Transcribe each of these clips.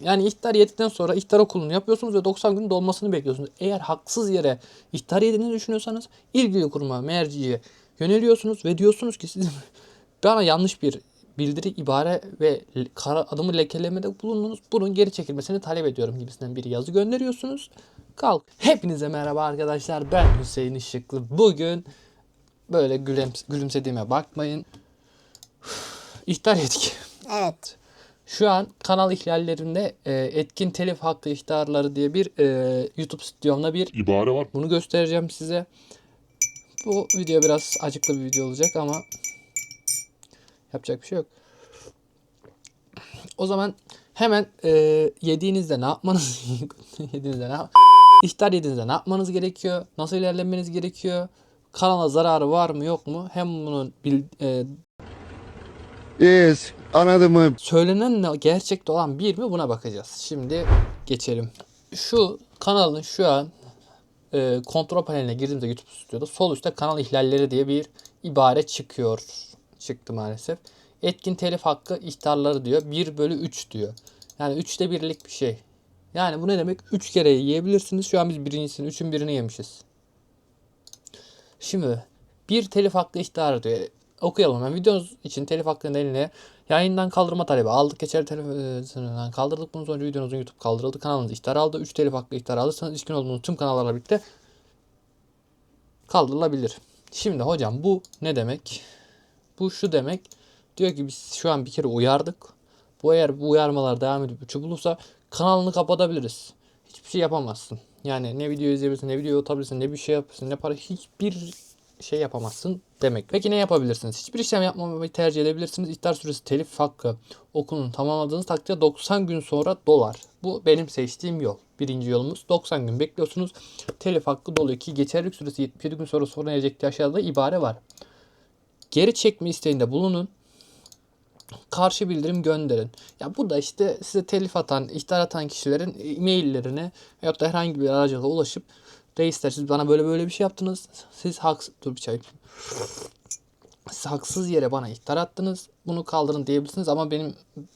Yani ihtar yedikten sonra ihtar okulunu yapıyorsunuz ve 90 gün dolmasını bekliyorsunuz. Eğer haksız yere ihtar yediğini düşünüyorsanız ilgili kuruma, merciye yöneliyorsunuz ve diyorsunuz ki siz bana yanlış bir bildiri, ibare ve kara adımı lekelemede bulundunuz. Bunun geri çekilmesini talep ediyorum gibisinden bir yazı gönderiyorsunuz. Kalk. Hepinize merhaba arkadaşlar. Ben Hüseyin Işıklı. Bugün böyle gülüm- gülümsediğime bakmayın. İhtar yedik. Evet. Şu an kanal ihlallerinde e, etkin telif hakkı ihtarları diye bir e, YouTube stüdyomda bir ibare var. bunu göstereceğim size. Bu video biraz acıklı bir video olacak ama yapacak bir şey yok. O zaman hemen e, yediğinizde ne yapmanız yediğinizde ne ihtar yediğinizde ne yapmanız gerekiyor? Nasıl ilerlemeniz gerekiyor? Kanala zararı var mı yok mu? Hem bunun bil, e, Yes, anladın mı? Söylenen gerçekte olan bir mi buna bakacağız. Şimdi geçelim. Şu kanalın şu an e, kontrol paneline girdiğimizde YouTube stüdyoda sol üstte kanal ihlalleri diye bir ibare çıkıyor. Çıktı maalesef. Etkin telif hakkı ihtarları diyor. 1 bölü 3 diyor. Yani 3'te birlik bir şey. Yani bu ne demek? 3 kere yiyebilirsiniz. Şu an biz birincisini, 3'ün birini yemişiz. Şimdi bir telif hakkı ihtarı diyor. Okuyalım. Yani videonuz için telif hakkının eline yayından kaldırma talebi aldık. Geçer telif kaldırdık. Bunun sonucu videonuzun YouTube kaldırıldı. Kanalınız ihtar aldı. 3 telif hakkı ihtar alırsanız ilişkin olduğunuz tüm kanallarla birlikte kaldırılabilir. Şimdi hocam bu ne demek? Bu şu demek. Diyor ki biz şu an bir kere uyardık. Bu eğer bu uyarmalar devam edip üçü bulursa kanalını kapatabiliriz. Hiçbir şey yapamazsın. Yani ne video izleyebilirsin, ne video atabilirsin, ne bir şey yapabilirsin, ne para hiçbir şey yapamazsın demek. Peki ne yapabilirsiniz? Hiçbir işlem yapmamayı tercih edebilirsiniz. İhtar süresi telif hakkı okulunu tamamladığınız takdirde 90 gün sonra dolar. Bu benim seçtiğim yol. Birinci yolumuz 90 gün bekliyorsunuz. Telif hakkı doluyor ki geçerlilik süresi 77 gün sonra sona erecek diye aşağıda ibare var. Geri çekme isteğinde bulunun. Karşı bildirim gönderin. Ya bu da işte size telif atan, ihtar atan kişilerin e-maillerine veyahut da herhangi bir aracılığa ulaşıp reisler siz bana böyle böyle bir şey yaptınız. Siz haksız... Dur bir çay. Siz haksız yere bana ihtar attınız. Bunu kaldırın diyebilirsiniz ama benim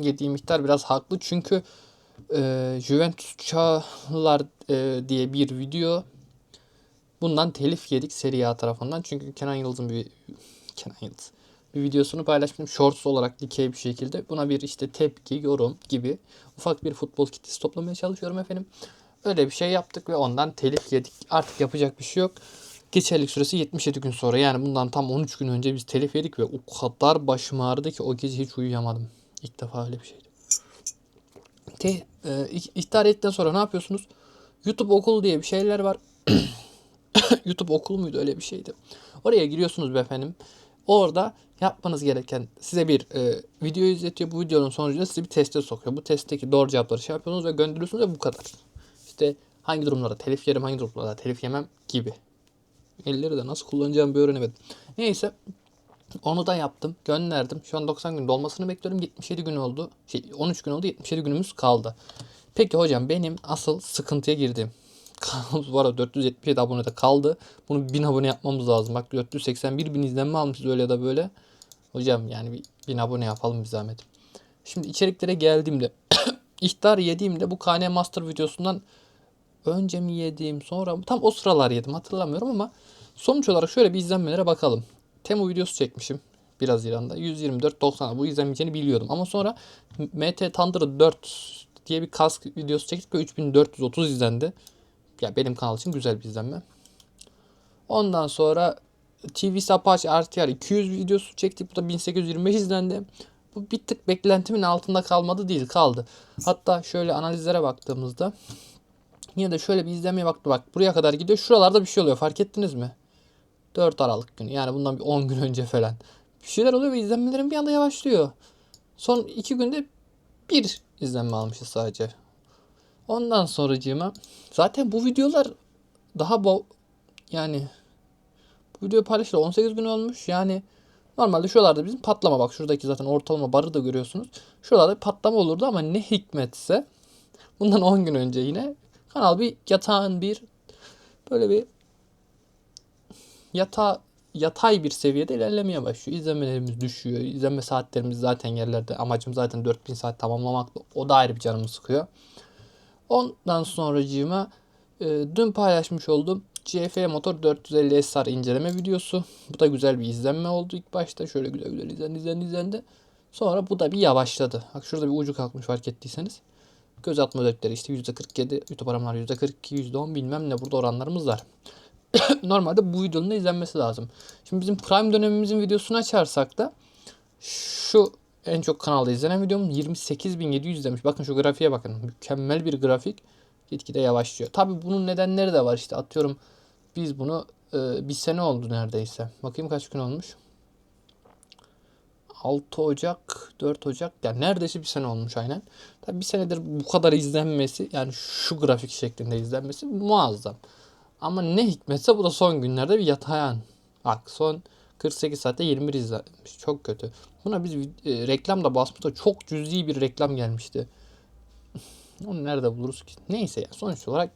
yediğim ihtar biraz haklı. Çünkü e, Juventus Çağlar e, diye bir video bundan telif yedik Serie A tarafından. Çünkü Kenan Yıldız'ın bir Kenan Yıldız bir videosunu paylaşmıştım. Shorts olarak dikey bir şekilde. Buna bir işte tepki, yorum gibi ufak bir futbol kitlesi toplamaya çalışıyorum efendim. Öyle bir şey yaptık ve ondan telif yedik. Artık yapacak bir şey yok. Geçerlilik süresi 77 gün sonra. Yani bundan tam 13 gün önce biz telif yedik ve o kadar başım ağrıdı ki o gece hiç uyuyamadım. İlk defa öyle bir şeydi. Te, e, ih- ihtar ettikten sonra ne yapıyorsunuz? YouTube okulu diye bir şeyler var. YouTube okulu muydu öyle bir şeydi. Oraya giriyorsunuz be. Orada yapmanız gereken size bir e, video izletiyor. Bu videonun sonucunda sizi bir teste sokuyor. Bu testteki doğru cevapları şey yapıyorsunuz ve gönderiyorsunuz ve bu kadar. İşte hangi durumlarda telif yerim, hangi durumlarda telif yemem gibi. Elleri de nasıl kullanacağımı bir öğrenemedim. Neyse onu da yaptım. Gönderdim. Şu an 90 gün dolmasını bekliyorum. 77 gün oldu. Şey, 13 gün oldu. 77 günümüz kaldı. Peki hocam benim asıl sıkıntıya girdim. Kanalımız bu arada 477 abonede kaldı. Bunu 1000 abone yapmamız lazım. Bak 481 bin izlenme almışız öyle ya da böyle. Hocam yani bir 1000 abone yapalım bir zahmet. Şimdi içeriklere geldiğimde ihtar yediğimde bu KN Master videosundan önce mi yediğim sonra mı? Tam o sıralar yedim hatırlamıyorum ama sonuç olarak şöyle bir izlenmelere bakalım. Temu videosu çekmişim. 1 Haziran'da 124.90 bu izlenmeyeceğini biliyordum. Ama sonra MT Thunder 4 diye bir kask videosu çektik ve 3430 izlendi. Ya benim kanal için güzel bir izlenme. Ondan sonra TV Apache RTR 200 videosu çektik. Bu da 1825 izlendi. Bu bir tık beklentimin altında kalmadı değil kaldı. Hatta şöyle analizlere baktığımızda yine de şöyle bir izlemeye baktı. Bak buraya kadar gidiyor. Şuralarda bir şey oluyor. Fark ettiniz mi? 4 Aralık günü. Yani bundan bir 10 gün önce falan. Bir şeyler oluyor ve izlenmelerin bir anda yavaşlıyor. Son 2 günde bir izlenme almışız sadece. Ondan sonracığıma zaten bu videolar daha bo yani bu video paylaşılı 18 gün olmuş. Yani normalde şuralarda bizim patlama bak şuradaki zaten ortalama barı da görüyorsunuz. Şuralarda patlama olurdu ama ne hikmetse bundan 10 gün önce yine kanal bir yatağın bir böyle bir yatağa yatay bir seviyede ilerlemeye başlıyor. İzlemelerimiz düşüyor. İzlenme saatlerimiz zaten yerlerde. Amacım zaten 4000 saat tamamlamaktı. O da ayrı bir canımı sıkıyor. Ondan sonracığıma e, dün paylaşmış olduğum CF Motor 450 SR inceleme videosu. Bu da güzel bir izlenme oldu ilk başta. Şöyle güzel güzel izlendi izlendi izlendi. Sonra bu da bir yavaşladı. Bak şurada bir ucu kalkmış fark ettiyseniz. Göz atma özellikleri işte %47, YouTube aramalar %42, %10 bilmem ne burada oranlarımız var. Normalde bu videonun da izlenmesi lazım. Şimdi bizim Prime dönemimizin videosunu açarsak da şu en çok kanalda izlenen videom 28.700 izlemiş. Bakın şu grafiğe bakın. Mükemmel bir grafik. Gitgide yavaşlıyor. Tabi bunun nedenleri de var. İşte atıyorum biz bunu e, bir sene oldu neredeyse. Bakayım kaç gün olmuş. 6 Ocak, 4 Ocak yani neredeyse bir sene olmuş aynen. Tabi bir senedir bu kadar izlenmesi yani şu grafik şeklinde izlenmesi muazzam. Ama ne hikmetse bu da son günlerde bir yatayan. Bak son 48 saatte 21 izlenmiş. Çok kötü. Buna biz e, reklam basmışta çok cüzi bir reklam gelmişti. Onu nerede buluruz ki? Neyse ya sonuç olarak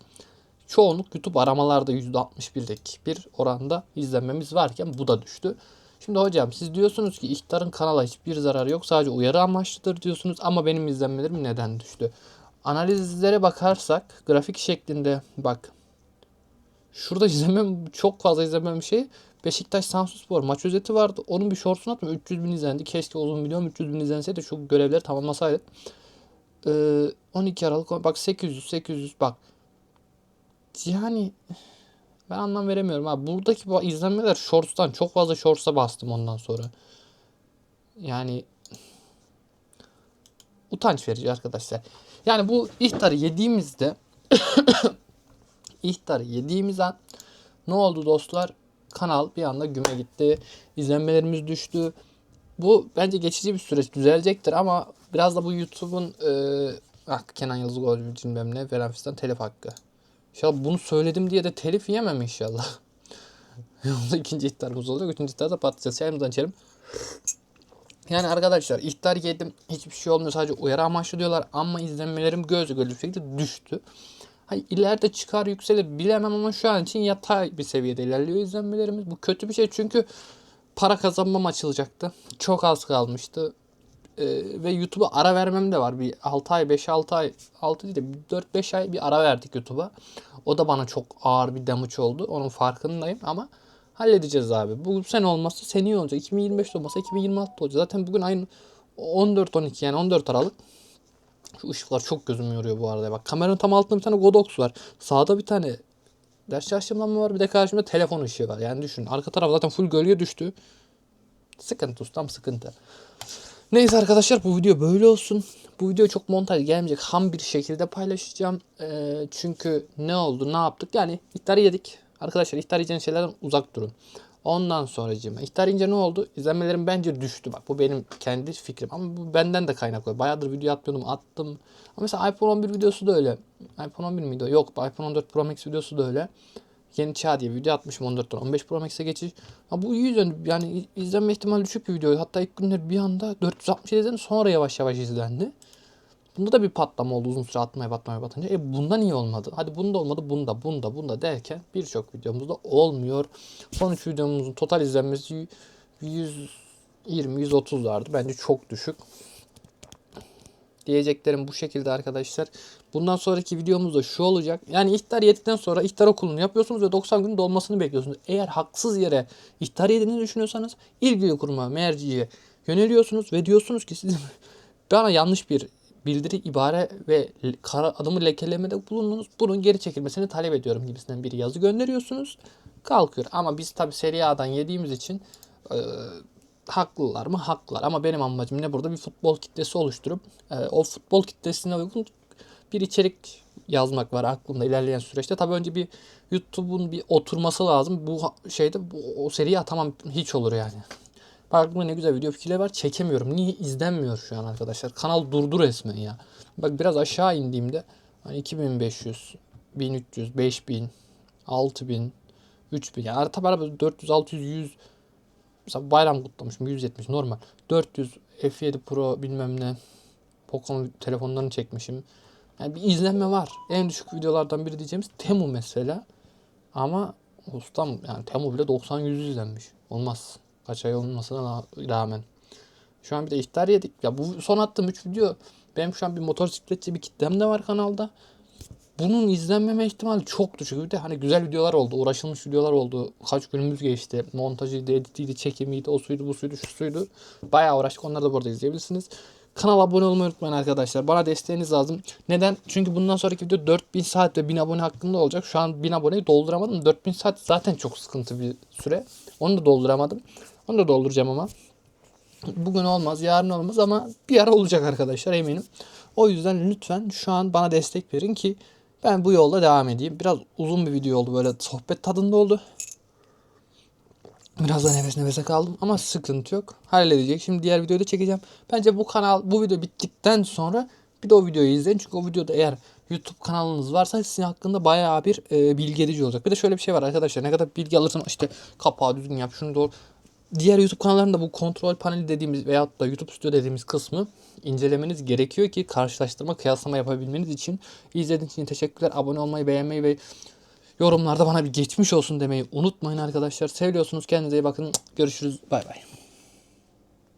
çoğunluk YouTube aramalarda %61'lik bir oranda izlenmemiz varken bu da düştü. Şimdi hocam siz diyorsunuz ki ihtarın kanala hiçbir zararı yok sadece uyarı amaçlıdır diyorsunuz ama benim izlenmelerim neden düştü? Analizlere bakarsak grafik şeklinde bak Şurada izlemem çok fazla izlemem bir şey. Beşiktaş Samsunspor maç özeti vardı. Onun bir shortsunu attım. 300 bin izlendi. Keşke uzun videom 300 bin izlenseydi şu görevleri tamamlasaydı. Ee, 12 Aralık bak 800 800 bak. Yani ben anlam veremiyorum abi. Buradaki bu izlenmeler shorts'tan çok fazla shorts'a bastım ondan sonra. Yani utanç verici arkadaşlar. Yani bu ihtarı yediğimizde ihtarı yediğimiz an ne oldu dostlar? Kanal bir anda güme gitti. İzlenmelerimiz düştü. Bu bence geçici bir süreç düzelecektir ama biraz da bu YouTube'un e, ah, Kenan Yıldız Golcü bilmem ne falan telif hakkı. İnşallah bunu söyledim diye de telif yemem inşallah. Yolda ikinci ihtarımız olacak. Üçüncü ihtarda patlayacağız. Çayımızdan içelim. Yani arkadaşlar ihtar yedim. Hiçbir şey olmuyor. Sadece uyarı amaçlı diyorlar. Ama izlenmelerim göz göre şekilde düştü. Hani ileride çıkar yükselir bilemem ama şu an için yatay bir seviyede ilerliyor izlenmelerimiz. Bu kötü bir şey çünkü para kazanmam açılacaktı. Çok az kalmıştı. Ee, ve YouTube'a ara vermem de var. Bir 6 ay, 5-6 ay, 6 değil de 4-5 ay bir ara verdik YouTube'a. O da bana çok ağır bir damage oldu. Onun farkındayım ama halledeceğiz abi. Bu sene olmazsa seneye olacak. 2025 olmasa 2026 olacak. Zaten bugün ayın 14-12 yani 14 Aralık. Şu ışıklar çok gözümü yoruyor bu arada. Bak kameranın tam altında bir tane Godox var. Sağda bir tane ders yaşamlanma var. Bir de karşımda telefon ışığı var. Yani düşün. Arka taraf zaten full gölge düştü. Sıkıntı ustam sıkıntı. Neyse arkadaşlar bu video böyle olsun. Bu video çok montaj gelmeyecek. Ham bir şekilde paylaşacağım. Ee, çünkü ne oldu ne yaptık? Yani iftarı yedik. Arkadaşlar iftar yiyeceğiniz şeylerden uzak durun. Ondan sonra cima. İhtar ince ne oldu? İzlenmelerim bence düştü. Bak bu benim kendi fikrim. Ama bu benden de kaynaklı. Bayağıdır video atmıyordum. Attım. Ama mesela iPhone 11 videosu da öyle. iPhone 11 miydi? Yok. iPhone 14 Pro Max videosu da öyle. Yeni çağ diye video atmışım 14'ten 15 Pro Max'e geçiş. Ha, bu iyi yüzden yani izlenme ihtimali düşük bir video. Hatta ilk günler bir anda 460 izlendi sonra yavaş yavaş izlendi. Bunda da bir patlama oldu uzun süre atmaya batmaya batınca. E bundan iyi olmadı. Hadi bunda olmadı bunda bunda bunda derken birçok videomuzda olmuyor. Son 3 videomuzun total izlenmesi 120-130 vardı. Bence çok düşük. Diyeceklerim bu şekilde arkadaşlar. Bundan sonraki videomuz da şu olacak. Yani ihtar yedikten sonra ihtar okulunu yapıyorsunuz ve 90 gün dolmasını bekliyorsunuz. Eğer haksız yere ihtar yediğini düşünüyorsanız ilgili kuruma, merciye yöneliyorsunuz ve diyorsunuz ki siz bana yanlış bir bildiri, ibare ve kara adımı lekelemede bulundunuz. Bunun geri çekilmesini talep ediyorum gibisinden bir yazı gönderiyorsunuz. Kalkıyor. Ama biz tabi Serie A'dan yediğimiz için haklılar mı? Haklılar. Ama benim amacım ne burada? Bir futbol kitlesi oluşturup e, o futbol kitlesine uygun bir içerik yazmak var aklımda ilerleyen süreçte. Tabii önce bir YouTube'un bir oturması lazım. Bu şeyde bu, o seriyi atamam hiç olur yani. Bak ne güzel video fikirleri var. Çekemiyorum. Niye izlenmiyor şu an arkadaşlar? Kanal durdu resmen ya. Bak biraz aşağı indiğimde hani 2500, 1300, 5000, 6000, 3000 yani tabi araba 400, 600, 100 mesela bayram kutlamışım 170 normal. 400 F7 Pro bilmem ne Poco'nun telefonlarını çekmişim. Yani bir izlenme var. En düşük videolardan biri diyeceğimiz Temu mesela. Ama ustam yani Temu bile 90 100 izlenmiş. Olmaz. Kaç ay olmasına rağmen. Şu an bir de ihtar yedik. Ya bu son attığım 3 video benim şu an bir motosikletçi bir kitlem de var kanalda. Bunun izlenmeme ihtimali çok düşük. Bir de hani güzel videolar oldu. Uğraşılmış videolar oldu. Kaç günümüz geçti. Montajıydı, editiydi, çekimiydi, o suydu, bu suydu, şu suydu. Bayağı uğraştık. Onları da burada izleyebilirsiniz. Kanala abone olmayı unutmayın arkadaşlar. Bana desteğiniz lazım. Neden? Çünkü bundan sonraki video 4000 saat ve 1000 abone hakkında olacak. Şu an 1000 aboneyi dolduramadım. 4000 saat zaten çok sıkıntı bir süre. Onu da dolduramadım. Onu da dolduracağım ama. Bugün olmaz, yarın olmaz ama bir ara olacak arkadaşlar eminim. O yüzden lütfen şu an bana destek verin ki ben bu yolda devam edeyim. Biraz uzun bir video oldu böyle sohbet tadında oldu. Biraz da nefes nefese kaldım ama sıkıntı yok. Halledecek. Şimdi diğer videoyu da çekeceğim. Bence bu kanal bu video bittikten sonra bir de o videoyu izleyin. Çünkü o videoda eğer YouTube kanalınız varsa sizin hakkında bayağı bir e, bilgi edici olacak. Bir de şöyle bir şey var arkadaşlar. Ne kadar bilgi alırsan işte kapağı düzgün yap şunu doğru. Diğer YouTube kanallarında bu kontrol paneli dediğimiz veyahut da YouTube Studio dediğimiz kısmı incelemeniz gerekiyor ki karşılaştırma kıyaslama yapabilmeniz için. İzlediğiniz için teşekkürler. Abone olmayı, beğenmeyi ve yorumlarda bana bir geçmiş olsun demeyi unutmayın arkadaşlar. Seviyorsunuz. Kendinize iyi bakın. Görüşürüz. Bay bay.